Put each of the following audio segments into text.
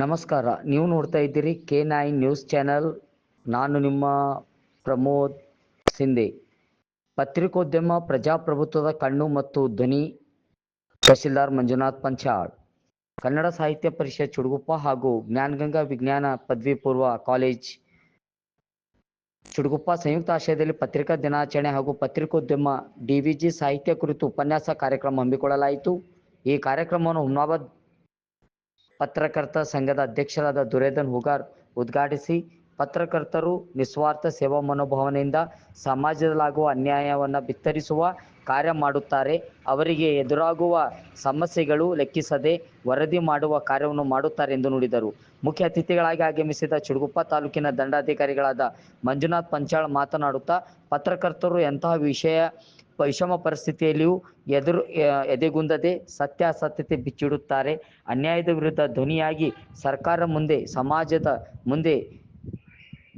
ನಮಸ್ಕಾರ. ನೀವು ನೋಡ್ತಾ ಇದ್ದೀರಿ ಕೆ ನೈನ್ ನ್ಯೂಸ್ ಚಾನೆಲ್ ನಾನು ನಿಮ್ಮ ಪ್ರಮೋದ್ ಸಿಂಧೆ. ಪತ್ರಿಕೋದ್ಯಮ, ಪ್ರಜಾಪ್ರಭುತ್ವದ ಕಣ್ಣು ಮತ್ತು ಧ್ವನಿ, ತಹಶೀಲ್ದಾರ್ ಮಂಜುನಾಥ್ ಪಂಚಾಳ್. ಕನ್ನಡ ಸಾಹಿತ್ಯ ಪರಿಷತ್ ಚುಡುಗುಪ್ಪ ಹಾಗೂ ಜ್ಞಾನಗಂಗಾ ವಿಜ್ಞಾನ ಪದವಿ ಪೂರ್ವ ಕಾಲೇಜ್ ಚುಡುಗುಪ್ಪ ಸಂಯುಕ್ತ ಆಶ್ರಯದಲ್ಲಿ ಪತ್ರಿಕಾ ದಿನಾಚರಣೆ ಹಾಗೂ ಪತ್ರಿಕೋದ್ಯಮ ಡಿವಿಜಿ ಸಾಹಿತ್ಯ ಕುರಿತು ಉಪನ್ಯಾಸ ಕಾರ್ಯಕ್ರಮ ಹಮ್ಮಿಕೊಳ್ಳಲಾಯಿತು. ಈ ಕಾರ್ಯಕ್ರಮವನ್ನು ಹುಮ್ನಾಬಾದ್ ಪತ್ರಕರ್ತ ಸಂಘದ ಅಧ್ಯಕ್ಷರಾದ ದುರೇದನ್ ಹುಗಾರ್ ಉದ್ಘಾಟಿಸಿ, ಪತ್ರಕರ್ತರು ನಿಸ್ವಾರ್ಥ ಸೇವಾ ಮನೋಭಾವನೆಯಿಂದ ಸಮಾಜದಲ್ಲಾಗುವ ಅನ್ಯಾಯವನ್ನು ಬಿತ್ತರಿಸುವ ಕಾರ್ಯ ಮಾಡುತ್ತಾರೆ. ಅವರಿಗೆ ಎದುರಾಗುವ ಸಮಸ್ಯೆಗಳು ಲೆಕ್ಕಿಸದೆ ವರದಿ ಮಾಡುವ ಕಾರ್ಯವನ್ನು ಮಾಡುತ್ತಾರೆ ಎಂದು ನುಡಿದರು. ಮುಖ್ಯ ಅತಿಥಿಗಳಾಗಿ ಆಗಮಿಸಿದ ಚಿಡುಗುಪ್ಪ ತಾಲೂಕಿನ ದಂಡಾಧಿಕಾರಿಗಳಾದ ಮಂಜುನಾಥ್ ಪಂಚಾಳ್ ಮಾತನಾಡುತ್ತಾ, ಪತ್ರಕರ್ತರು ಎಂತಹ ವಿಷಯ ವಿಷಮ ಪರಿಸ್ಥಿತಿಯಲ್ಲಿಯೂ ಎದುರು ಎದೆಗುಂದದೆ ಸತ್ಯಾಸತ್ಯತೆ ಬಿಚ್ಚಿಡುತ್ತಾರೆ. ಅನ್ಯಾಯದ ವಿರುದ್ಧ ಧ್ವನಿಯಾಗಿ ಸರ್ಕಾರ ಮುಂದೆ, ಸಮಾಜದ ಮುಂದೆ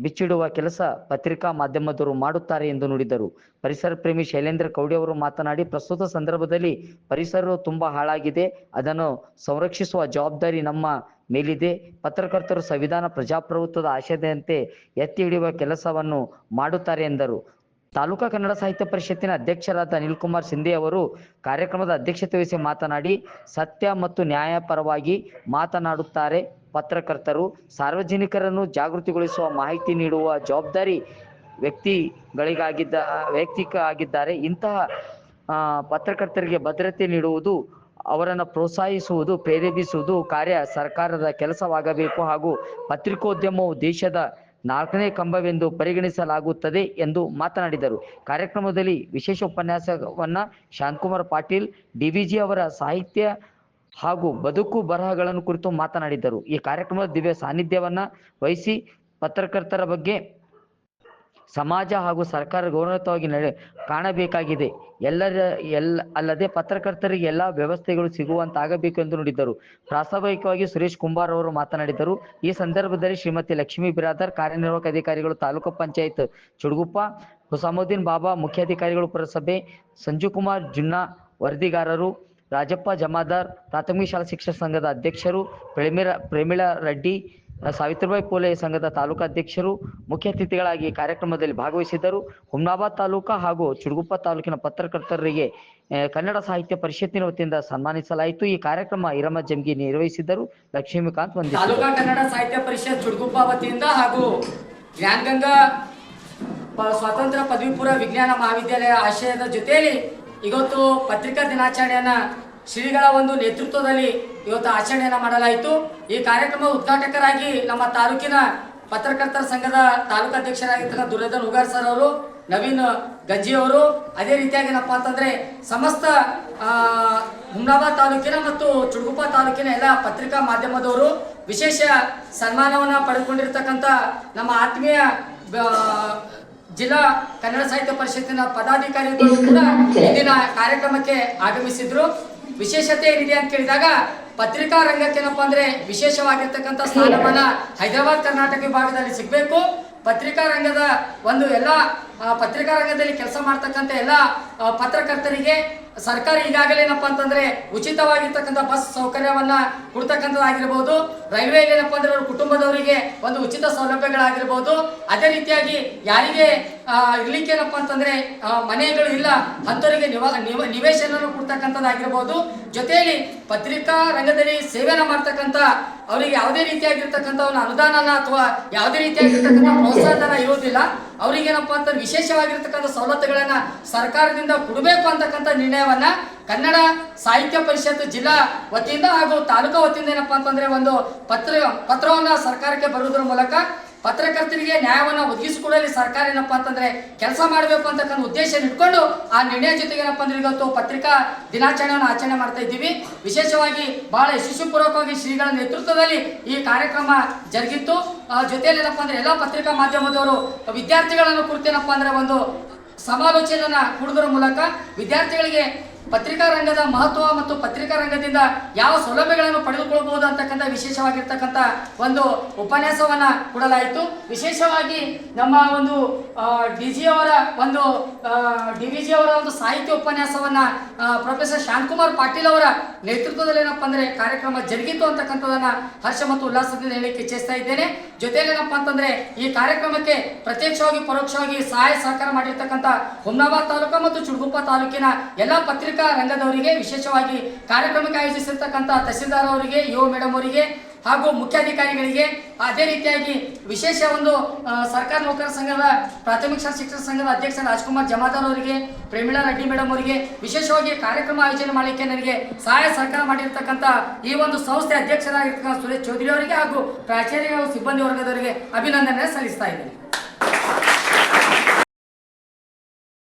ಬಿಚ್ಚಿಡುವ ಕೆಲಸ ಪತ್ರಿಕಾ ಮಾಧ್ಯಮದವರು ಮಾಡುತ್ತಾರೆ ಎಂದು ನುಡಿದರು. ಪರಿಸರ ಪ್ರೇಮಿ ಶೈಲೇಂದ್ರ ಕೌಡಿ ಅವರು ಮಾತನಾಡಿ, ಪ್ರಸ್ತುತ ಸಂದರ್ಭದಲ್ಲಿ ಪರಿಸರವು ತುಂಬಾ ಹಾಳಾಗಿದೆ. ಅದನ್ನು ಸಂರಕ್ಷಿಸುವ ಜವಾಬ್ದಾರಿ ನಮ್ಮ ಮೇಲಿದೆ. ಪತ್ರಕರ್ತರು ಸಂವಿಧಾನ ಪ್ರಜಾಪ್ರಭುತ್ವದ ಆಶಯದಂತೆ ಎತ್ತಿ ಹಿಡಿಯುವ ಕೆಲಸವನ್ನು ಮಾಡುತ್ತಾರೆ ಎಂದರು. ತಾಲೂಕಾ ಕನ್ನಡ ಸಾಹಿತ್ಯ ಪರಿಷತ್ತಿನ ಅಧ್ಯಕ್ಷರಾದ ಅನಿಲ್ ಕುಮಾರ್ ಸಿಂಧೆ ಅವರು ಕಾರ್ಯಕ್ರಮದ ಅಧ್ಯಕ್ಷತೆ ವಹಿಸಿ ಮಾತನಾಡಿ, ಸತ್ಯ ಮತ್ತು ನ್ಯಾಯ ಪರವಾಗಿ ಮಾತನಾಡುತ್ತಾರೆ. ಪತ್ರಕರ್ತರು ಸಾರ್ವಜನಿಕರನ್ನು ಜಾಗೃತಿಗೊಳಿಸುವ ಮಾಹಿತಿ ನೀಡುವ ಜವಾಬ್ದಾರಿ ವ್ಯಕ್ತಿಗಳಿಗಾಗಿದ್ದ ವ್ಯಕ್ತಿಕ ಆಗಿದ್ದಾರೆ ಇಂತಹ ಪತ್ರಕರ್ತರಿಗೆ ಭದ್ರತೆ ನೀಡುವುದು, ಅವರನ್ನು ಪ್ರೋತ್ಸಾಹಿಸುವುದು, ಪ್ರೇರೇಪಿಸುವುದು ಕಾರ್ಯ ಸರ್ಕಾರದ ಕೆಲಸವಾಗಬೇಕು ಹಾಗೂ ಪತ್ರಿಕೋದ್ಯಮವು ದೇಶದ ನಾಲ್ಕನೇ ಕಂಬವೆಂದು ಪರಿಗಣಿಸಲಾಗುತ್ತದೆ ಎಂದು ಮಾತನಾಡಿದರು. ಕಾರ್ಯಕ್ರಮದಲ್ಲಿ ವಿಶೇಷ ಉಪನ್ಯಾಸವನ್ನ ಶಾಂತಕುಮಾರ್ ಪಾಟೀಲ್ ಡಿವಿಜಿ ಅವರ ಸಾಹಿತ್ಯ ಹಾಗೂ ಬದುಕು ಬರಹಗಳನ್ನು ಕುರಿತು ಮಾತನಾಡಿದರು. ಈ ಕಾರ್ಯಕ್ರಮದ ದಿವ್ಯ ಸಾನ್ನಿಧ್ಯವನ್ನ ವಹಿಸಿ ಪತ್ರಕರ್ತರ ಬಗ್ಗೆ ಸಮಾಜ ಹಾಗೂ ಸರ್ಕಾರ ಗೌರವಯುತವಾಗಿ ನಡೆ, ಕಾಣಬೇಕಾಗಿದೆ. ಎಲ್ಲರ ಎಲ್ಲ ಅಲ್ಲದೆ ಪತ್ರಕರ್ತರಿಗೆ ಎಲ್ಲ ವ್ಯವಸ್ಥೆಗಳು ಸಿಗುವಂತಾಗಬೇಕು ಎಂದು ನುಡಿದರು. ಪ್ರಾಸ್ತಾವಿಕವಾಗಿ ಸುರೇಶ್ ಕುಂಬಾರ್ ಅವರು ಮಾತನಾಡಿದರು. ಈ ಸಂದರ್ಭದಲ್ಲಿ ಶ್ರೀಮತಿ ಲಕ್ಷ್ಮೀ ಬಿರಾದರ್, ಕಾರ್ಯನಿರ್ವಾಹಕ ಅಧಿಕಾರಿಗಳು, ತಾಲೂಕು ಪಂಚಾಯತ್ ಚುಡುಗುಪ್ಪ, ಹುಸಾಮುದ್ದೀನ್ ಬಾಬಾ ಮುಖ್ಯಾಧಿಕಾರಿಗಳು ಪುರಸಭೆ ಸಂಜು ಕುಮಾರ್ ಜುನ್ನಾ ವರದಿಗಾರರು, ರಾಜಪ್ಪ ಜಮಾದಾರ್, ಪ್ರಾಥಮಿಕ ಶಾಲಾ ಶಿಕ್ಷಣ ಸಂಘದ ಅಧ್ಯಕ್ಷರು ಪ್ರೇಮಿರ ಪ್ರೇಮಿಳಾ ರೆಡ್ಡಿ ಸಾವಿತ್ರಿಬಾಯಿ ಪೋಲೆ ಸಂಘದ ತಾಲೂಕಾಧ್ಯಕ್ಷರು ಮುಖ್ಯ ಅತಿಥಿಗಳಾಗಿ ಕಾರ್ಯಕ್ರಮದಲ್ಲಿ ಭಾಗವಹಿಸಿದ್ದರು. ಹುಮ್ನಾಬಾದ್ ತಾಲೂಕಾ ಹಾಗೂ ಚುಡುಗುಪ್ಪ ತಾಲೂಕಿನ ಪತ್ರಕರ್ತರಿಗೆ ಕನ್ನಡ ಸಾಹಿತ್ಯ ಪರಿಷತ್ತಿನ ವತಿಯಿಂದ ಸನ್ಮಾನಿಸಲಾಯಿತು. ಈ ಕಾರ್ಯಕ್ರಮ ಇರಮ ಜಂಗಿ ನಿರ್ವಹಿಸಿದ್ದರು. ಲಕ್ಷ್ಮೀಕಾಂತ್ ವಂದಿಸಿದರು. ತಾಲೂಕಾ ಕನ್ನಡ ಸಾಹಿತ್ಯ ಪರಿಷತ್ ಚುಡುಗುಪ್ಪ ವತಿಯಿಂದ ಹಾಗೂ ಜ್ಞಾನಗಂಗಾ ಸ್ವಾತಂತ್ರ್ಯ ಪದವಿ ಪೂರ್ವ ವಿಜ್ಞಾನ ಮಹಾವಿದ್ಯಾಲಯ ಆಶಯದ ಜೊತೆಯಲ್ಲಿ ಇವತ್ತು ಪತ್ರಿಕಾ ದಿನಾಚರಣೆಯನ್ನ ಶ್ರೀಗಳ ಒಂದು ನೇತೃತ್ವದಲ್ಲಿ ಇವತ್ತು ಆಚರಣೆಯನ್ನು ಮಾಡಲಾಯಿತು. ಈ ಕಾರ್ಯಕ್ರಮ ಉದ್ಘಾಟಕರಾಗಿ ನಮ್ಮ ತಾಲೂಕಿನ ಪತ್ರಕರ್ತರ ಸಂಘದ ತಾಲೂಕು ಅಧ್ಯಕ್ಷರಾಗಿರ್ತಕ್ಕಂಥ ದುರ್ಯೋಧನ್ ಉಗಾರ್ ಸರ್ ಅವರು, ನವೀನ್ ಗಜ್ಜಿ ಅವರು. ಅದೇ ರೀತಿಯಾಗಿ ಏನಪ್ಪಾ ಅಂತಂದ್ರೆ ಸಮಸ್ತ ಹುಮ್ನಾಬಾದ್ ತಾಲೂಕಿನ ಮತ್ತು ಚುಡುಗುಪ್ಪ ತಾಲೂಕಿನ ಎಲ್ಲ ಪತ್ರಿಕಾ ಮಾಧ್ಯಮದವರು ವಿಶೇಷ ಸನ್ಮಾನವನ್ನ ಪಡೆದುಕೊಂಡಿರ್ತಕ್ಕಂಥ ನಮ್ಮ ಆತ್ಮೀಯ ಜಿಲ್ಲಾ ಕನ್ನಡ ಸಾಹಿತ್ಯ ಪರಿಷತ್ತಿನ ಪದಾಧಿಕಾರಿಗಳು ಕೂಡ ಇಂದಿನ ಕಾರ್ಯಕ್ರಮಕ್ಕೆ ಆಗಮಿಸಿದ್ರು. ವಿಶೇಷತೆ ಏನಿದೆ ಅಂತ ಕೇಳಿದಾಗ ಪತ್ರಿಕಾ ರಂಗಕ್ಕೆ ಏನಪ್ಪಾ ಅಂದ್ರೆ ವಿಶೇಷವಾಗಿರ್ತಕ್ಕಂಥ ಸ್ಥಾನಮಾನ ಹೈದರಾಬಾದ್ ಕರ್ನಾಟಕ ವಿಭಾಗದಲ್ಲಿ ಸಿಗಬೇಕು. ಪತ್ರಿಕಾ ರಂಗದ ಒಂದು ಎಲ್ಲ ಪತ್ರಿಕಾ ರಂಗದಲ್ಲಿ ಕೆಲಸ ಮಾಡ್ತಕ್ಕಂಥ ಎಲ್ಲ ಪತ್ರಕರ್ತರಿಗೆ ಸರ್ಕಾರ ಈಗಾಗಲೇ ಏನಪ್ಪಾ ಅಂತಂದ್ರೆ ಉಚಿತವಾಗಿರ್ತಕ್ಕಂಥ ಬಸ್ ಸೌಕರ್ಯವನ್ನ ಕೊಡ್ತಕ್ಕಂಥದ್ದಾಗಿರ್ಬೋದು. ರೈಲ್ವೆ ಏನಪ್ಪಾ ಅಂದ್ರೆ ಅವ್ರ ಕುಟುಂಬದವರಿಗೆ ಒಂದು ಉಚಿತ ಸೌಲಭ್ಯಗಳಾಗಿರ್ಬೋದು. ಅದೇ ರೀತಿಯಾಗಿ ಯಾರಿಗೆ ಇರ್ಲಿಕ್ಕೆ ಏನಪ್ಪಾ ಅಂತಂದ್ರೆ ಮನೆಗಳು ಇಲ್ಲ, ಅಂಥವರಿಗೆ ನಿವ ನಿವ ನಿವೇಶನ ಕೊಡ್ತಕ್ಕಂಥದ್ದಾಗಿರ್ಬೋದು. ಜೊತೆಯಲ್ಲಿ ಪತ್ರಿಕಾ ರಂಗದಲ್ಲಿ ಸೇವೆನ ಮಾಡ್ತಕ್ಕಂಥ ಅವರಿಗೆ ಯಾವುದೇ ರೀತಿಯಾಗಿರ್ತಕ್ಕಂಥ ಒಂದು ಅನುದಾನನ ಅಥವಾ ಯಾವುದೇ ರೀತಿಯಾಗಿರ್ತಕ್ಕಂಥ ಪ್ರೋತ್ಸಾಹಧನ ಇರೋದಿಲ್ಲ ಅವರಿಗೆ ಏನಪ್ಪ ಅಂತ ವಿಶೇಷವಾಗಿರ್ತಕ್ಕಂಥ ಸವಲತ್ತುಗಳನ್ನು ಸರ್ಕಾರದಿಂದ ಕೊಡಬೇಕು ಅಂತಕ್ಕಂಥ ನಿರ್ಣಯವನ್ನ ಕನ್ನಡ ಸಾಹಿತ್ಯ ಪರಿಷತ್ ಜಿಲ್ಲಾ ವತಿಯಿಂದ ಹಾಗೂ ತಾಲೂಕಾ ವತಿಯಿಂದ ಏನಪ್ಪಾ ಅಂತಂದ್ರೆ ಒಂದು ಪತ್ರ, ಪತ್ರವನ್ನ ಸರ್ಕಾರಕ್ಕೆ ಬರುವುದರ ಮೂಲಕ ಪತ್ರಕರ್ತರಿಗೆ ನ್ಯಾಯವನ್ನು ಒದಗಿಸಿಕೊಳ್ಳಲಿ, ಸರ್ಕಾರ ಏನಪ್ಪ ಅಂತಂದ್ರೆ ಕೆಲಸ ಮಾಡಬೇಕು ಅಂತಕ್ಕಂಥ ಉದ್ದೇಶ ಇಟ್ಕೊಂಡು ಆ ನಿರ್ಣಯ ಜೊತೆಗೆ ಏನಪ್ಪ ಅಂದ್ರೆ ಇವತ್ತು ಪತ್ರಿಕಾ ದಿನಾಚರಣೆಯನ್ನು ಆಚರಣೆ ಮಾಡ್ತಾ ಇದ್ದೀವಿ. ವಿಶೇಷವಾಗಿ ಬಹಳ ಯಶಸ್ವಿಪೂರ್ವಕವಾಗಿ ಶ್ರೀಗಳ ನೇತೃತ್ವದಲ್ಲಿ ಈ ಕಾರ್ಯಕ್ರಮ ಜರುಗಿತ್ತು. ಜೊತೆಯಲ್ಲಿ ಏನಪ್ಪ ಅಂದ್ರೆ ಎಲ್ಲ ಪತ್ರಿಕಾ ಮಾಧ್ಯಮದವರು ವಿದ್ಯಾರ್ಥಿಗಳನ್ನು ಕುರಿತೇನಪ್ಪ ಅಂದ್ರೆ ಒಂದು ಸಮಾಲೋಚನೆಯನ್ನ ಕುಡಿದ್ರ ಮೂಲಕ ವಿದ್ಯಾರ್ಥಿಗಳಿಗೆ ಪತ್ರಿಕಾ ರಂಗದ ಮಹತ್ವ ಮತ್ತು ಪತ್ರಿಕಾ ರಂಗದಿಂದ ಯಾವ ಸೌಲಭ್ಯಗಳನ್ನು ಪಡೆದುಕೊಳ್ಳಬಹುದು ಅಂತಕ್ಕಂಥ ವಿಶೇಷವಾಗಿರ್ತಕ್ಕಂಥ ಒಂದು ಉಪನ್ಯಾಸವನ್ನು ಕೊಡಲಾಯಿತು. ವಿಶೇಷವಾಗಿ ನಮ್ಮ ಒಂದು ಡಿ ಜಿ ಅವರ ಒಂದು ಡಿ ವಿ ಜಿ ಅವರ ಒಂದು ಸಾಹಿತ್ಯ ಉಪನ್ಯಾಸವನ್ನು ಪ್ರೊಫೆಸರ್ ಶಾಂತಕುಮಾರ್ ಪಾಟೀಲ್ ಅವರ ನೇತೃತ್ವದಲ್ಲಿ ಏನಪ್ಪ ಅಂದರೆ ಕಾರ್ಯಕ್ರಮ ಜರುಗಿತು ಅಂತಕ್ಕಂಥದ್ದನ್ನು ಹರ್ಷ ಮತ್ತು ಉಲ್ಲಾಸದಿಂದ ಹೇಳಲಿಕ್ಕೆ ಇಚ್ಛಿಸ್ತಾ ಇದ್ದೇನೆ. ಜೊತೆಯಲ್ಲಿ ಏನಪ್ಪ ಅಂತಂದ್ರೆ ಈ ಕಾರ್ಯಕ್ರಮಕ್ಕೆ ಪ್ರತ್ಯಕ್ಷವಾಗಿ, ಪರೋಕ್ಷವಾಗಿ ಸಹಾಯ ಸಹಕಾರ ಮಾಡಿರ್ತಕ್ಕಂಥ ಹುಮ್ನಾಬಾದ್ ತಾಲೂಕು ಮತ್ತು ಚುಡುಗುಪ್ಪ ತಾಲೂಕಿನ ಎಲ್ಲ ಪತ್ರಿಕಾ ರಂಗದವರಿಗೆ, ವಿಶೇಷವಾಗಿ ಕಾರ್ಯಕ್ರಮಕ್ಕೆ ಆಯೋಜಿಸಿರ್ತಕ್ಕಂಥ ತಹಸೀಲ್ದಾರ್ ಅವರಿಗೆ ಯೋ ಮೇಡಮ್ ಅವರಿಗೆ ಹಾಗೂ ಮುಖ್ಯಾಧಿಕಾರಿಗಳಿಗೆ ಅದೇ ರೀತಿಯಾಗಿ ವಿಶೇಷ ಒಂದು ಸರ್ಕಾರ ನೌಕರ ಸಂಘದ, ಪ್ರಾಥಮಿಕ ಶಿಕ್ಷಣ ಸಂಘದ ಅಧ್ಯಕ್ಷ ರಾಜ್ಕುಮಾರ್ ಜಮಾದಾರ್ ಅವರಿಗೆ, ಪ್ರೇಮಿಳಾ ರೆಡ್ಡಿ ಮೇಡಮ್ ಅವರಿಗೆ, ವಿಶೇಷವಾಗಿ ಕಾರ್ಯಕ್ರಮ ಆಯೋಜನೆ ಮಾಡಲಿಕ್ಕೆ ನನಗೆ ಸಹಾಯ ಸಹಕಾರ ಮಾಡಿರ್ತಕ್ಕಂಥ ಈ ಒಂದು ಸಂಸ್ಥೆ ಅಧ್ಯಕ್ಷರಾಗಿರ್ತಕ್ಕಂಥ ಸುರೇಶ್ ಚೌಧರಿ ಅವರಿಗೆ ಹಾಗೂ ಪ್ರಾಚಾರ್ಯ ಸಿಬ್ಬಂದಿ ವರ್ಗದವರಿಗೆ ಅಭಿನಂದನೆ ಸಲ್ಲಿಸ್ತಾ ಇದ್ದೇನೆ.